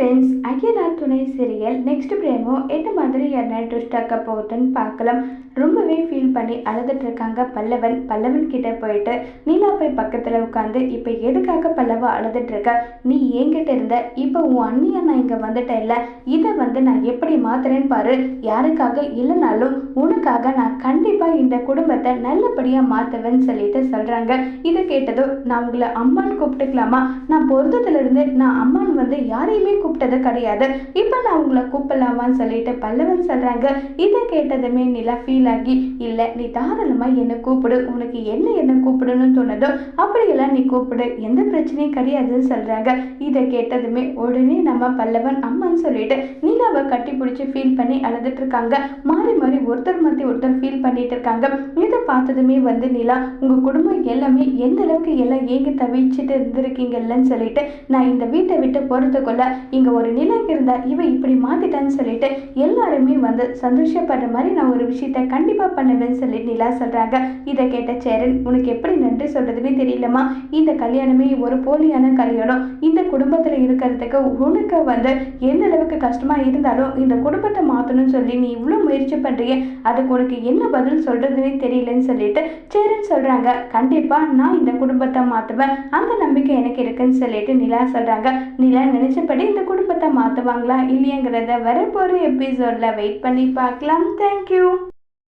Friends Ayyanar துணை serial next பிரேமோ என்ன மாதிரி என்ன ட்விஸ்ட் ஆக்க போகுதுன்னு பார்க்கலாம். ரொம்பவே ஃபீல் பண்ணி அழுதுட்டு இருக்காங்க பல்லவன். பல்லவன் கிட்ட போயிட்டு நீலா போய் பக்கத்தில் உட்காந்து இப்போ எதுக்காக பல்லவா அழுதுட்டு இருக்க? நீ என்கிட்ட இருந்த இப்போ உன் அண்ணியை நான் இங்கே வந்துட்டேன் இல்லை? இதை வந்து நான் எப்படி மாத்துறேன்னு பாரு. யாருக்காக இல்லைனாலும் உனக்காக நான் கண்டிப்பாக இந்த குடும்பத்தை நல்லபடியாக மாற்றுவேன்னு சொல்லிட்டு சொல்கிறாங்க இதை கேட்டதும் நான் உங்களை அம்மான்னு கூப்பிட்டுக்கலாமா? நான் பொருத்தத்துலேருந்து நான் அம்மான் வந்து யாரையுமே கூப்பிட்டது கிடையாது. இப்போ நான் உங்களை கூப்பிடலாமான்னு சொல்லிட்டு பல்லவன் சொல்கிறாங்க இதை கேட்டதுமே நிலா ஃபீல் ஆகி இல்லை நீ தாராளமாக என்னை கூப்பிடு. உனக்கு என்ன என்ன கூப்பிடணும்னு தோணுதோ அப்படியெல்லாம் நீ கூப்பிடு. எந்த பிரச்சனையும் கிடையாதுன்னு சொல்கிறாங்க இதை கேட்டதுமே உடனே நம்ம பல்லவன் அம்மான்னு சொல்லிட்டு நிலாவை கட்டி பிடிச்சி ஃபீல் பண்ணி அழுதுட்டு இருக்காங்க. மாறி மாறி ஒருத்தர் மாற்றி ஒருத்தர் ஃபீல் பண்ணிட்டு இருக்காங்க. இதை பார்த்ததுமே வந்து நிலா உங்கள் குடும்பம் எல்லாமே எந்த அளவுக்கு எல்லாம் ஏங்கி தவிச்சிட்டு இருந்திருக்கீங்கல்லன்னு சொல்லிட்டு நான் இந்த வீட்டை விட்டு போகிறதுக்குள்ள இங்கே ஒரு நிலை இருந்தால் இவன் இப்படி மாற்றிட்டான்னு சொல்லிட்டு எல்லாருமே வந்து சந்தோஷப்படுற மாதிரி நான் ஒரு விஷயத்த கண்டிப்பாக பண்ணுவேன்னு சொல்லி நிலா சொல்கிறாங்க இதை கேட்ட சேரன் உனக்கு எப்படி நன்றி சொல்கிறதுனே தெரியலம்மா. இந்த கல்யாணமே ஒரு போலியான கல்யாணம். இந்த குடும்பத்தில் இருக்கிறதுக்கு உனக்கு வந்து எந்த அளவுக்கு கஷ்டமாக இருந்தாலும் இந்த குடும்பத்தை மாற்றணும்னு சொல்லி நீ இவ்வளோ முயற்சி பண்ணுறீங்க அதுக்கு உனக்கு என்ன பதில் சொல்கிறதுனே தெரியலன்னு சொல்லிட்டு சேரன் சொல்கிறாங்க கண்டிப்பாக நான் இந்த குடும்பத்தை மாற்றுவேன் அந்த நம்பிக்கை எனக்கு இருக்குன்னு சொல்லிட்டு நிலா சொல்கிறாங்க நிலா நினச்சபடி இந்த குடும்பத்தை மாற்றுவாங்களா இல்லையாங்கிறத வரப்போகிற எபிசோடில் வெயிட் பண்ணி பார்க்கலாம். தேங்க்யூ